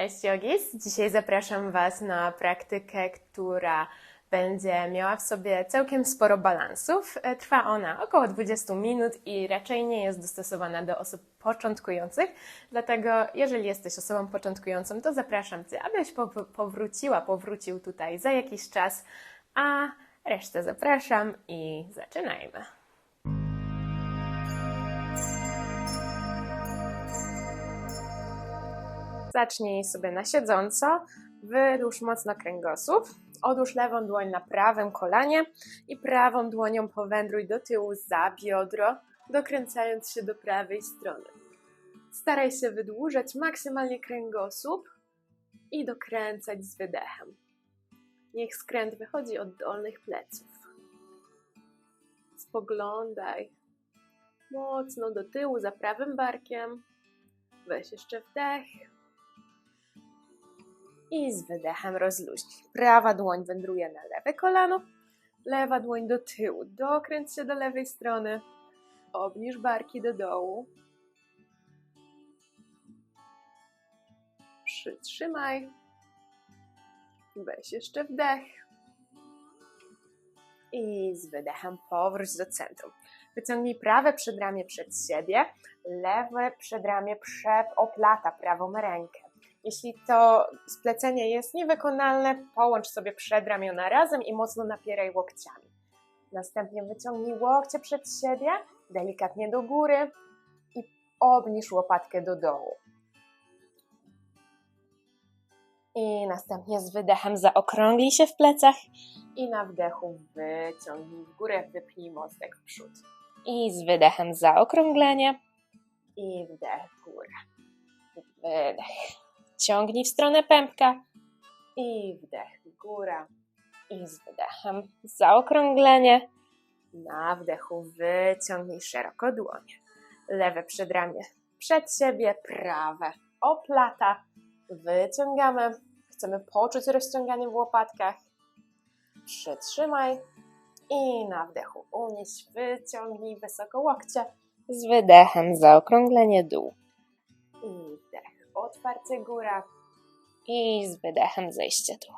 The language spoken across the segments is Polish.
Cześć Jogis! Dzisiaj zapraszam Was na praktykę, która będzie miała w sobie całkiem sporo balansów. E, Trwa ona około 20 minut i raczej nie jest dostosowana do osób początkujących. Dlatego, jeżeli jesteś osobą początkującą, to zapraszam Cię, abyś po- powróciła, powrócił tutaj za jakiś czas, a resztę zapraszam i zaczynajmy. Zacznij sobie na siedząco, wydłuż mocno kręgosłup, odłóż lewą dłoń na prawym kolanie i prawą dłonią powędruj do tyłu za biodro, dokręcając się do prawej strony. Staraj się wydłużać maksymalnie kręgosłup i dokręcać z wydechem. Niech skręt wychodzi od dolnych pleców. Spoglądaj mocno do tyłu za prawym barkiem. Weź jeszcze wdech i z wydechem rozluźnij. Prawa dłoń wędruje na lewe kolano, lewa dłoń do tyłu. Dokręć się do lewej strony. Obniż barki do dołu. Przytrzymaj. Weź jeszcze wdech. I z wydechem powróć do centrum. Wyciągnij prawe przedramię przed siebie, lewe przedramię przed oplata prawą rękę. Jeśli to splecenie jest niewykonalne, połącz sobie przedramiona razem i mocno napieraj łokciami. Następnie wyciągnij łokcie przed siebie, delikatnie do góry i obniż łopatkę do dołu. I następnie z wydechem zaokrąglij się w plecach i na wdechu wyciągnij w górę, wypnij mostek w przód. I z wydechem zaokrąglenie i wdech w górę. Wydech. Ciągnij w stronę pępka i wdech góra i z zaokrąglenie. Na wdechu wyciągnij szeroko dłonie. Lewe przedramię przed siebie, prawe oplata. Wyciągamy. Chcemy poczuć rozciąganie w łopatkach. Przytrzymaj i na wdechu unieś, wyciągnij wysoko łokcie. Z wydechem zaokrąglenie dół. I otwarcie góra i z wydechem zejście dół.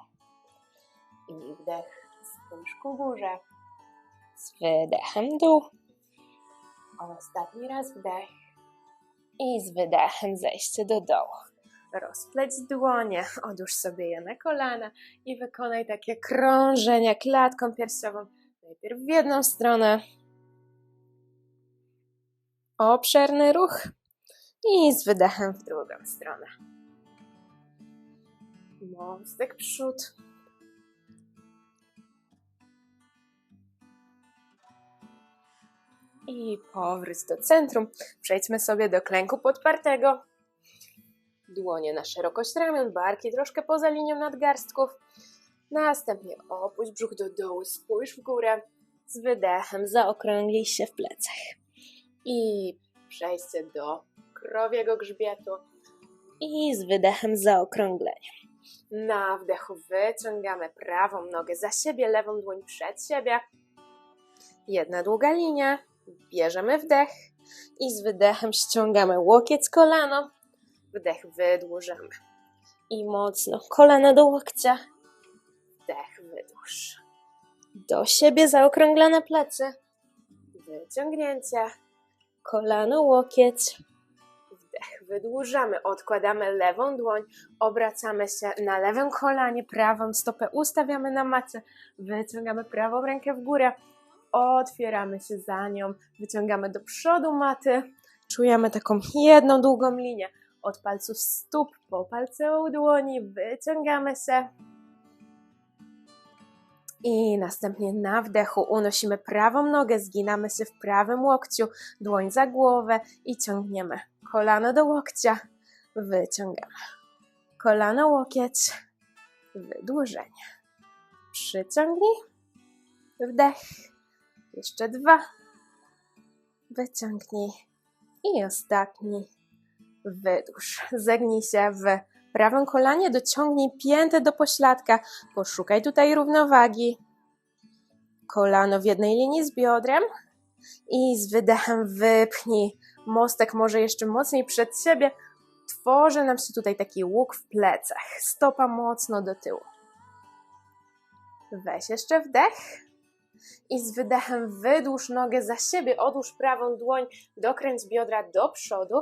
I wdech spójrz ku górze, z wydechem dół. Ostatni raz wdech i z wydechem zejście do dołu. Rozpleć dłonie, odłóż sobie je na kolana i wykonaj takie krążenia klatką piersiową. Najpierw w jedną stronę. Obszerny ruch i z wydechem w drugą stronę. Mostek przód. I powrót do centrum. Przejdźmy sobie do klęku podpartego. Dłonie na szerokość ramion, barki troszkę poza linią nadgarstków. Następnie opuść brzuch do dołu, spójrz w górę. Z wydechem zaokrąglij się w plecach. I przejście do krowiego grzbietu i z wydechem zaokrąglenie. Na wdechu wyciągamy prawą nogę za siebie, lewą dłoń przed siebie. Jedna długa linia, bierzemy wdech i z wydechem ściągamy łokieć kolano. Wdech wydłużamy. I mocno kolana do łokcia. Wdech wydłuż. Do siebie zaokrąglone plecy. Wyciągnięcie. Kolano, łokieć. Wdech, wydłużamy, odkładamy lewą dłoń, obracamy się na lewym kolanie, prawą stopę ustawiamy na macie, wyciągamy prawą rękę w górę, otwieramy się za nią, wyciągamy do przodu maty, czujemy taką jedną długą linię od palców stóp po palce u dłoni, wyciągamy się. I następnie na wdechu unosimy prawą nogę, zginamy się w prawym łokciu, dłoń za głowę i ciągniemy kolano do łokcia, wyciągamy. Kolano, łokieć, wydłużenie. Przyciągnij, wdech, jeszcze dwa, wyciągnij i ostatni, wydłuż. Zegnij się w prawym kolanie, dociągnij piętę do pośladka, poszukaj tutaj równowagi. Kolano w jednej linii z biodrem i z wydechem wypchnij mostek może jeszcze mocniej przed siebie. tworzy nam się tutaj taki łuk w plecach. Stopa mocno do tyłu. Weź jeszcze wdech. I z wydechem wydłuż nogę za siebie, odłóż prawą dłoń, dokręć biodra do przodu,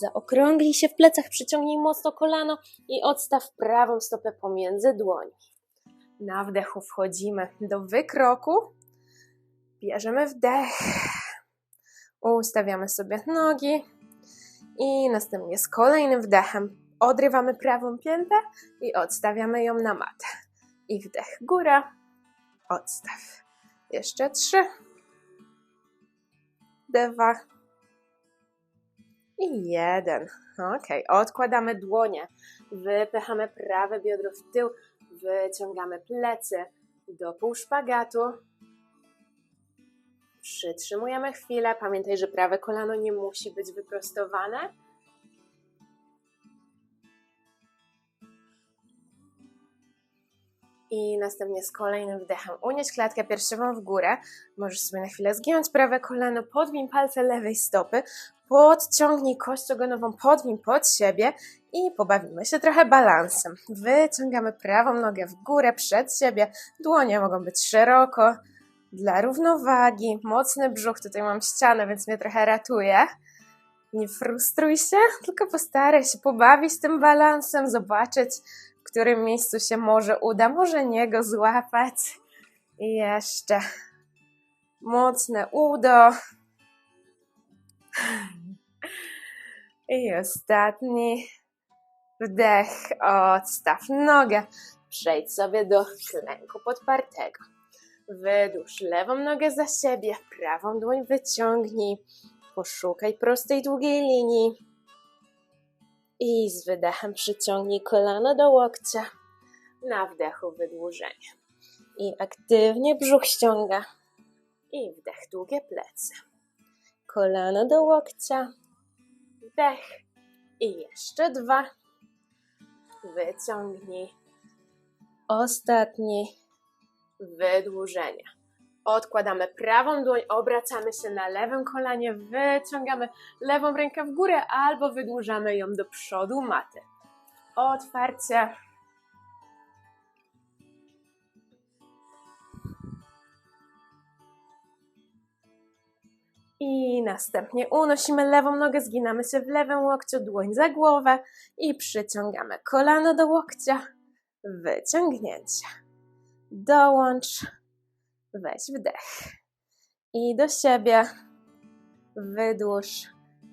zaokrąglij się w plecach, przyciągnij mocno kolano i odstaw prawą stopę pomiędzy dłoni. Na wdechu wchodzimy do wykroku, bierzemy wdech, ustawiamy sobie nogi i następnie z kolejnym wdechem odrywamy prawą piętę i odstawiamy ją na matę. I wdech góra, odstaw. Jeszcze trzy, dwa i jeden. Ok, odkładamy dłonie, wypychamy prawe biodro w tył, wyciągamy plecy do półszpagatu. Przytrzymujemy chwilę. Pamiętaj, że prawe kolano nie musi być wyprostowane. I następnie z kolejnym wdechem unieś klatkę piersiową w górę. Możesz sobie na chwilę zgiąć prawe kolano, podwin palce lewej stopy, podciągnij kość ogonową, podwin pod siebie i pobawimy się trochę balansem. Wyciągamy prawą nogę w górę przed siebie, dłonie mogą być szeroko. Dla równowagi, mocny brzuch, tutaj mam ścianę, więc mnie trochę ratuje. Nie frustruj się, tylko postaraj się pobawić tym balansem, zobaczyć, w którym miejscu się może uda, może nie go złapać. I jeszcze mocne udo. I ostatni wdech, odstaw nogę. Przejdź sobie do klęku podpartego. Wydłuż lewą nogę za siebie, prawą dłoń wyciągnij. Poszukaj prostej, długiej linii. I z wydechem przyciągnij kolano do łokcia. Na wdechu wydłużenie. I aktywnie brzuch ściąga. I wdech, długie plecy. Kolano do łokcia. Wdech. I jeszcze dwa. Wyciągnij. Ostatni. Wydłużenie. Odkładamy prawą dłoń, obracamy się na lewym kolanie, wyciągamy lewą rękę w górę albo wydłużamy ją do przodu maty. Otwarcie. I następnie unosimy lewą nogę, zginamy się w lewym łokciu, dłoń za głowę i przyciągamy kolano do łokcia, wyciągnięcie. Dołącz weź wdech i do siebie. Wydłuż.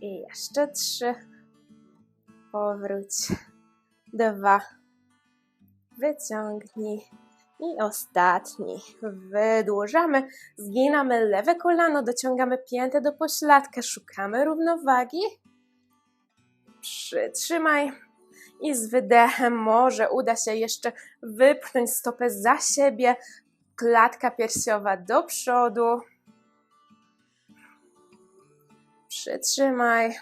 I jeszcze trzy, powróć, dwa, wyciągnij. I ostatni, wydłużamy, zginamy lewe kolano, dociągamy piętę do pośladka, szukamy równowagi, przytrzymaj. I z wydechem może uda się jeszcze wypchnąć stopę za siebie, klatka piersiowa do przodu. Przytrzymaj.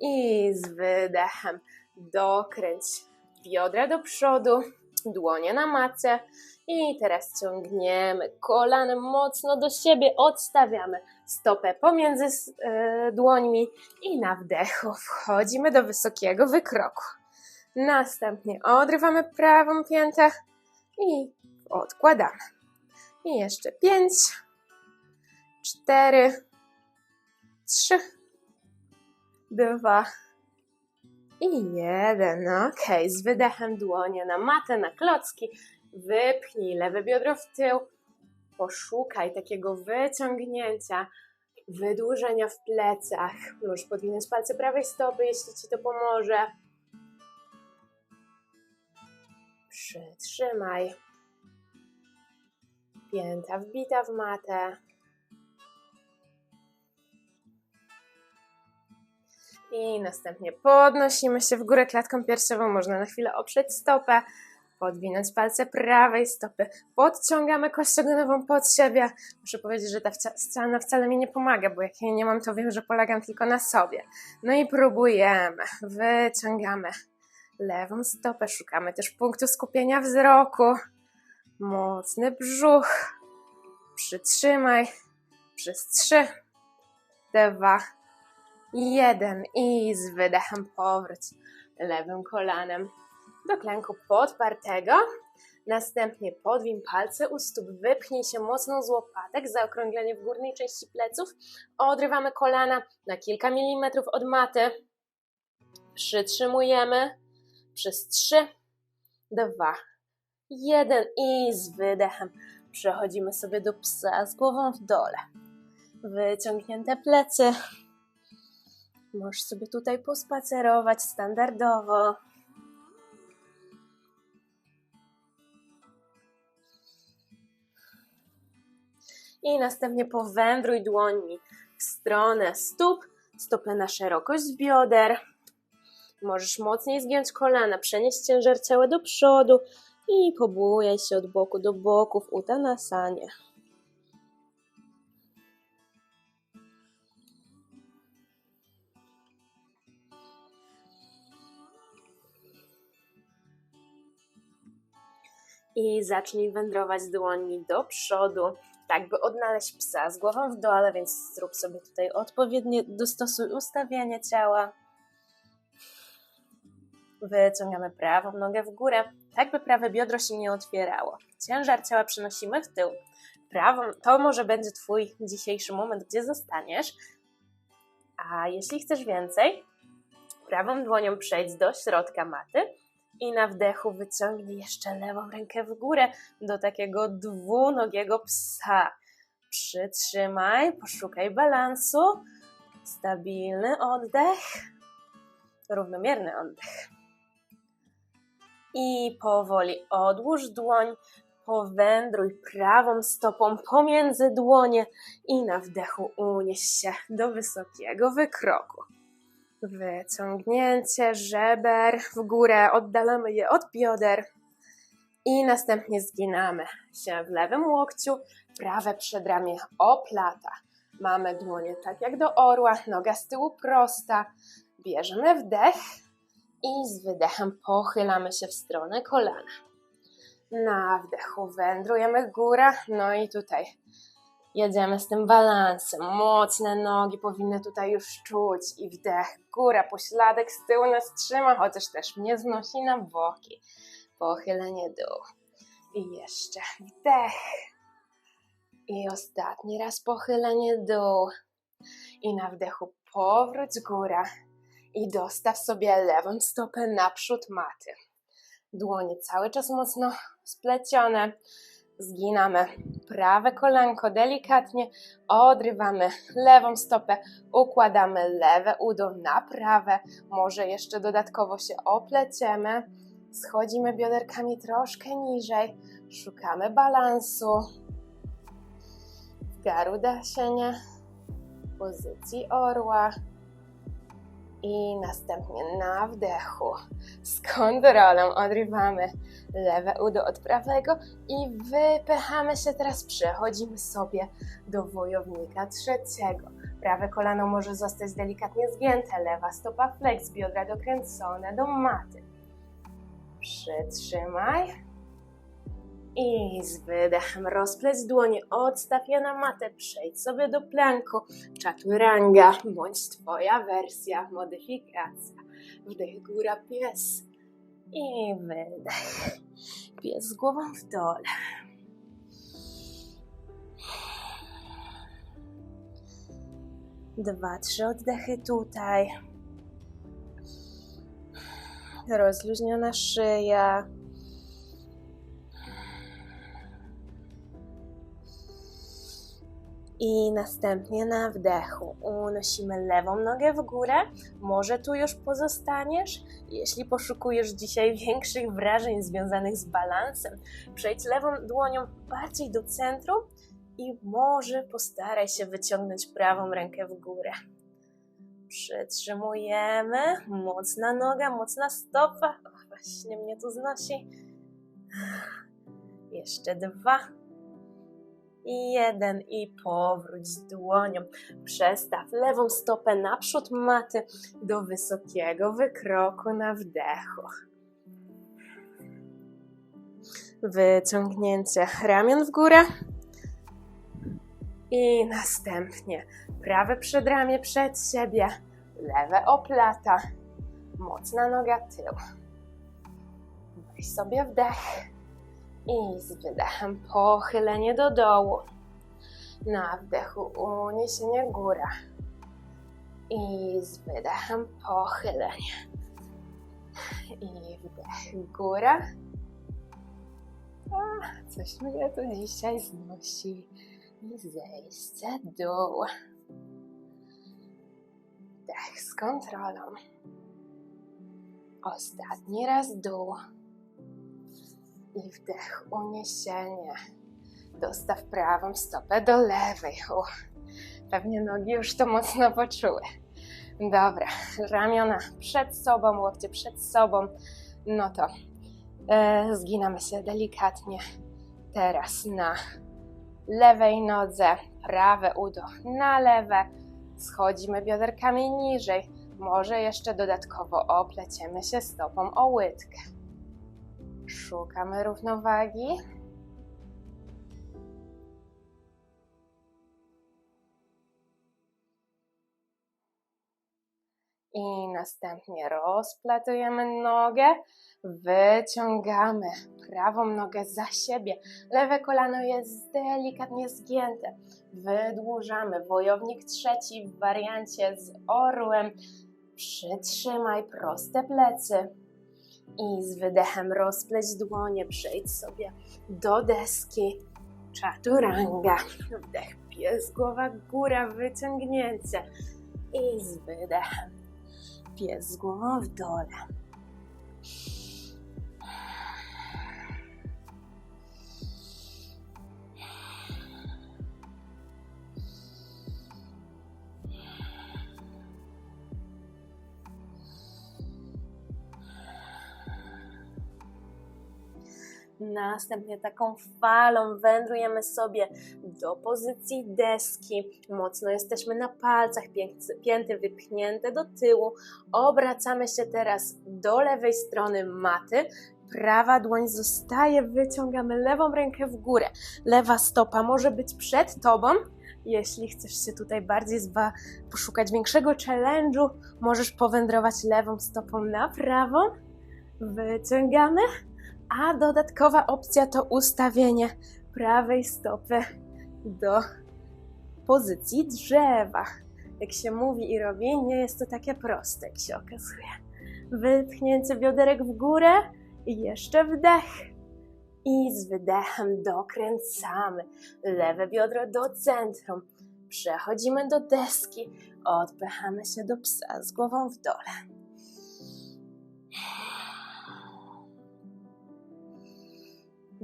I z wydechem dokręć biodra do przodu, dłonie na macie. I teraz ciągniemy kolanem mocno do siebie, odstawiamy stopę pomiędzy yy, dłońmi i na wdechu wchodzimy do wysokiego wykroku. Następnie odrywamy prawą piętę i odkładamy. I jeszcze pięć, cztery, trzy, dwa i jeden. Ok, z wydechem dłonie na matę, na klocki. Wypchnij lewe biodro w tył. Poszukaj takiego wyciągnięcia, wydłużenia w plecach. Możesz podwinąć palce prawej stopy, jeśli ci to pomoże. Przytrzymaj. Pięta wbita w matę. I następnie podnosimy się w górę klatką piersiową. Można na chwilę oprzeć stopę, podwinąć palce prawej stopy. Podciągamy kość ogonową pod siebie. Muszę powiedzieć, że ta ściana wcale mi nie pomaga, bo jak jej nie mam, to wiem, że polegam tylko na sobie. No i próbujemy. Wyciągamy lewą stopę. Szukamy też punktu skupienia wzroku. Mocny brzuch. Przytrzymaj. Przez trzy, dwa Jeden i z wydechem powróć lewym kolanem do klęku podpartego. Następnie podwin palce u stóp, wypchnij się mocno z łopatek, zaokrąglenie w górnej części pleców. Odrywamy kolana na kilka milimetrów od maty. Przytrzymujemy przez trzy, dwa, jeden i z wydechem przechodzimy sobie do psa z głową w dole. Wyciągnięte plecy. Możesz sobie tutaj pospacerować standardowo. I następnie powędruj dłońmi w stronę stóp, stopy na szerokość bioder. Możesz mocniej zgiąć kolana, przenieść ciężar ciała do przodu i pobujaj się od boku do boku w utanasanie. I zacznij wędrować dłońmi do przodu, tak by odnaleźć psa z głową w dole, więc zrób sobie tutaj odpowiednie, dostosuj ustawienie ciała. Wyciągamy prawą nogę w górę, tak by prawe biodro się nie otwierało. Ciężar ciała przenosimy w tył. Prawą, to może będzie Twój dzisiejszy moment, gdzie zostaniesz. A jeśli chcesz więcej, prawą dłonią przejdź do środka maty i na wdechu wyciągnij jeszcze lewą rękę w górę do takiego dwunogiego psa. Przytrzymaj, poszukaj balansu. Stabilny oddech, równomierny oddech. I powoli odłóż dłoń, powędruj prawą stopą pomiędzy dłonie i na wdechu unieś się do wysokiego wykroku. Wyciągnięcie żeber w górę, oddalamy je od bioder i następnie zginamy się w lewym łokciu, prawe przedramię oplata. Mamy dłonie tak jak do orła, noga z tyłu prosta. Bierzemy wdech i z wydechem pochylamy się w stronę kolana. Na wdechu wędrujemy góra, no i tutaj jedziemy z tym balansem. Mocne nogi powinny tutaj już czuć i wdech, góra, pośladek z tyłu nas trzyma, chociaż też mnie znosi na boki. Pochylenie dół. I jeszcze wdech. I ostatni raz pochylenie dół. I na wdechu powróć góra i dostaw sobie lewą stopę naprzód maty. Dłonie cały czas mocno splecione. Zginamy. Prawe kolanko delikatnie, odrywamy lewą stopę, układamy lewe udo na prawe, może jeszcze dodatkowo się opleciemy, schodzimy bioderkami troszkę niżej, szukamy balansu, w garuda sienia, pozycji orła, i następnie na wdechu z kontrolą odrywamy lewe udo od prawego i wypychamy się teraz, przechodzimy sobie do wojownika trzeciego. Prawe kolano może zostać delikatnie zgięte, lewa stopa flex, biodra dokręcone do maty. Przytrzymaj i z wydechem rozpleć dłonie, odstaw je na matę, przejdź sobie do planku, chaturanga, bądź twoja wersja, modyfikacja. Wdech góra pies i wydech. Pies głową w dole. Dwa, trzy oddechy tutaj. Rozluźniona szyja. I następnie na wdechu unosimy lewą nogę w górę. Może tu już pozostaniesz. Jeśli poszukujesz dzisiaj większych wrażeń związanych z balansem, przejdź lewą dłonią bardziej do centrum i może postaraj się wyciągnąć prawą rękę w górę. Przytrzymujemy. Mocna noga, mocna stopa. O, właśnie mnie tu znosi. Jeszcze dwa i jeden i powróć z dłonią. Przestaw lewą stopę naprzód maty do wysokiego wykroku na wdechu. Wyciągnięcie ramion w górę. I następnie prawe przedramię przed siebie, lewe oplata, mocna noga tył. Weź sobie wdech i z wydechem pochylenie do dołu. Na wdechu uniesienie góra i z wydechem pochylenie. I wdech góra. A, coś mnie tu dzisiaj znosi. I zejście dół. Wdech z kontrolą. Ostatni raz dół. I wdech uniesienie. Dostaw prawą stopę do lewej. U, pewnie nogi już to mocno poczuły. Dobra, ramiona przed sobą, łokcie przed sobą. No to e, zginamy się delikatnie. Teraz na lewej nodze, prawe udo na lewe. Schodzimy bioderkami niżej. Może jeszcze dodatkowo opleciemy się stopą o łydkę. Szukamy równowagi. I następnie rozplatujemy nogę, wyciągamy prawą nogę za siebie. Lewe kolano jest delikatnie zgięte. Wydłużamy. Wojownik trzeci w wariancie z orłem. Przytrzymaj proste plecy. I z wydechem rozpleć dłonie. Przejdź sobie do deski. Chaturanga. Wdech, pies, głowa, góra, wyciągnięcie. I z wydechem pies głową w dole. Następnie taką falą wędrujemy sobie do pozycji deski. Mocno jesteśmy na palcach, pięty wypchnięte do tyłu. Obracamy się teraz do lewej strony maty. Prawa dłoń zostaje, wyciągamy lewą rękę w górę. Lewa stopa może być przed tobą. Jeśli chcesz się tutaj bardziej zba, poszukać większego challenge'u, możesz powędrować lewą stopą na prawą. Wyciągamy a dodatkowa opcja to ustawienie prawej stopy do pozycji drzewa. Jak się mówi i robi, nie jest to takie proste, jak się okazuje. Wypchnięcie bioderek w górę i jeszcze wdech. I z wydechem dokręcamy lewe biodro do centrum. Przechodzimy do deski, odpychamy się do psa z głową w dole.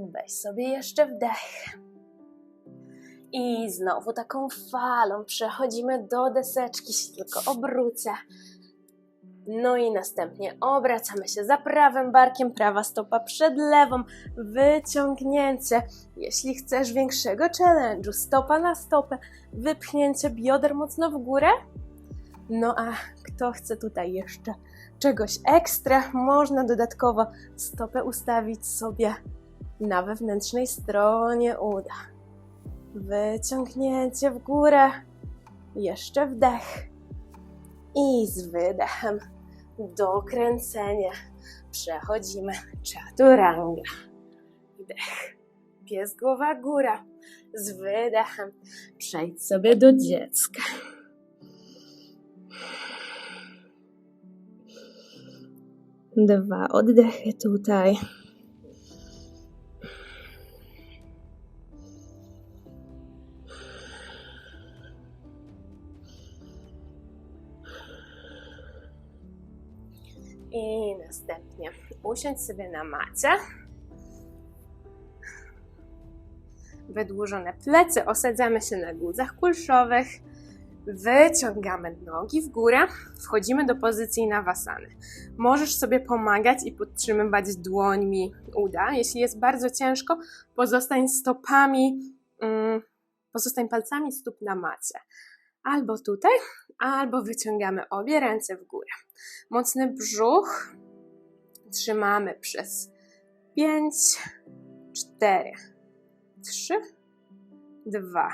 Weź sobie jeszcze wdech. I znowu taką falą przechodzimy do deseczki, się tylko obrócę. No i następnie obracamy się za prawym barkiem, prawa stopa przed lewą, wyciągnięcie. Jeśli chcesz większego challenge'u, stopa na stopę, wypchnięcie bioder mocno w górę. No a kto chce tutaj jeszcze czegoś ekstra, można dodatkowo stopę ustawić sobie na wewnętrznej stronie uda. Wyciągnięcie w górę, jeszcze wdech i z wydechem dokręcenie. Przechodzimy chaturanga. Wdech, pies głowa góra. Z wydechem przejdź sobie do dziecka. Dwa oddechy tutaj. I następnie usiądź sobie na macie. Wydłużone plecy, osadzamy się na guzach kulszowych. Wyciągamy nogi w górę, wchodzimy do pozycji nawasany. Możesz sobie pomagać i podtrzymywać dłońmi uda. Jeśli jest bardzo ciężko, pozostań stopami, mm, pozostań palcami stóp na macie. Albo tutaj, albo wyciągamy obie ręce w górę. Mocny brzuch trzymamy przez 5, 4, 3, 2,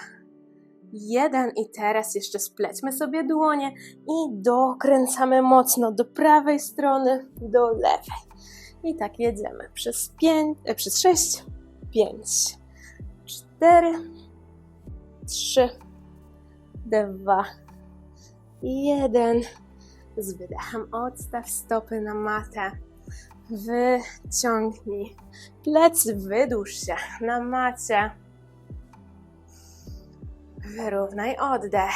Jeden i teraz jeszcze splećmy sobie dłonie i dokręcamy mocno do prawej strony, do lewej. I tak jedziemy przez pięć, e, przez sześć, pięć, cztery, trzy, dwa, jeden. Z wydechem odstaw stopy na matę. Wyciągnij plecy, wydłuż się na macie. Wyrównaj oddech.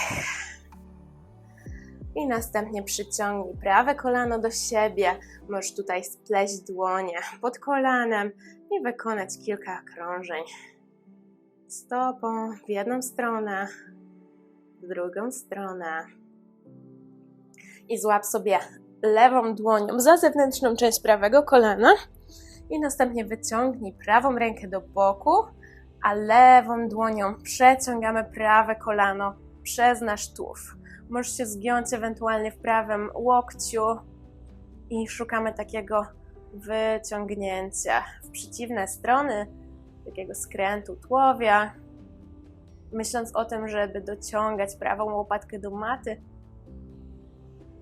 I następnie przyciągnij prawe kolano do siebie. Możesz tutaj spleść dłonie pod kolanem i wykonać kilka okrążeń. Stopą w jedną stronę, drugą stronę. I złap sobie lewą dłonią za zewnętrzną część prawego kolana i następnie wyciągnij prawą rękę do boku, a lewą dłonią przeciągamy prawe kolano przez nasz tułów. Możesz się zgiąć ewentualnie w prawym łokciu i szukamy takiego wyciągnięcia w przeciwne strony, takiego skrętu tułowia, myśląc o tym, żeby dociągać prawą łopatkę do maty.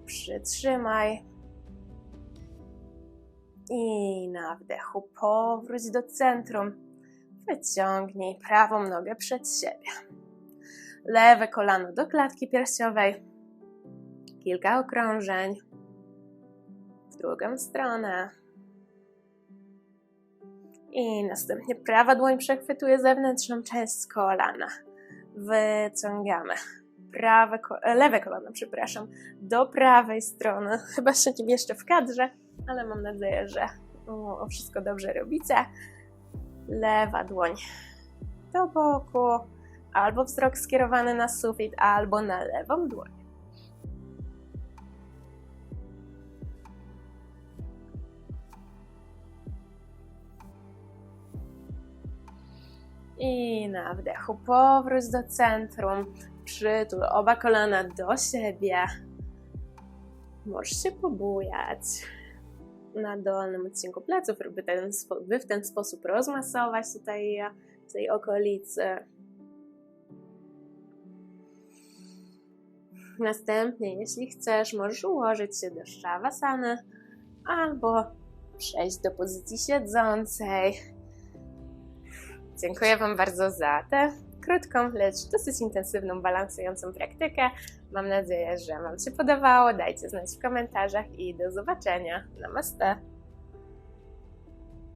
Przytrzymaj. I na wdechu powróć do centrum. Wyciągnij prawą nogę przed siebie. Lewe kolano do klatki piersiowej. Kilka okrążeń. W drugą stronę. I następnie prawa dłoń przechwytuje zewnętrzną część kolana. Wyciągamy prawe, lewe kolano, przepraszam, do prawej strony. Chyba się nie jeszcze w kadrze, ale mam nadzieję, że o, wszystko dobrze robicie. Lewa dłoń do boku, albo wzrok skierowany na sufit, albo na lewą dłoń. I na wdechu powróć do centrum. Przytul oba kolana do siebie. Możesz się pobujać na dolnym odcinku pleców, by, ten, by w ten sposób rozmasować tutaj w tej okolicy. Następnie, jeśli chcesz, możesz ułożyć się do szawasany albo przejść do pozycji siedzącej. Dziękuję Wam bardzo za tę krótką, lecz dosyć intensywną, balansującą praktykę. Mam nadzieję, że Wam się podobało. Dajcie znać w komentarzach i do zobaczenia. Namaste!